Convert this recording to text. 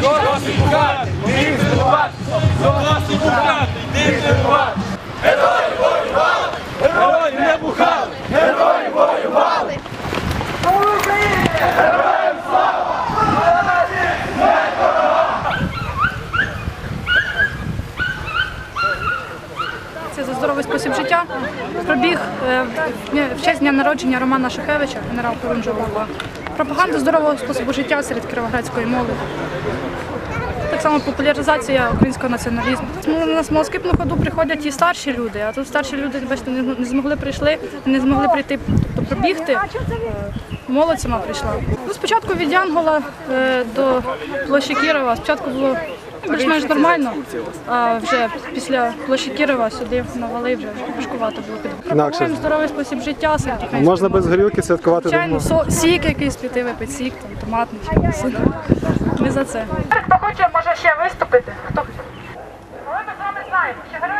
До нас і не бухали! Герої воювали! Це за здоровий спосіб життя. Пробіг е, в честь дня народження Романа Шахевича, генерал Порунжового. Пропаганда здорового способу життя серед кіровоградської молоді. Так само популяризація українського націоналізму. На смолоскипну ходу приходять і старші люди, а тут старші люди бачите, не змогли прийшли, не змогли прийти, тобто пробігти. Е, Молодь сама прийшла. Ну, спочатку від Янгола е, до площі Кірова. Спочатку було більш-менш нормально, а вже після площі Кірова сюди на вали вже важкувато було під. Пропагуємо здоровий спосіб життя Можна без горілки святкувати Звичайно, со- сік якийсь піти випити, сік, там, томатний. Ми за це. Хто хоче, time. Shut up.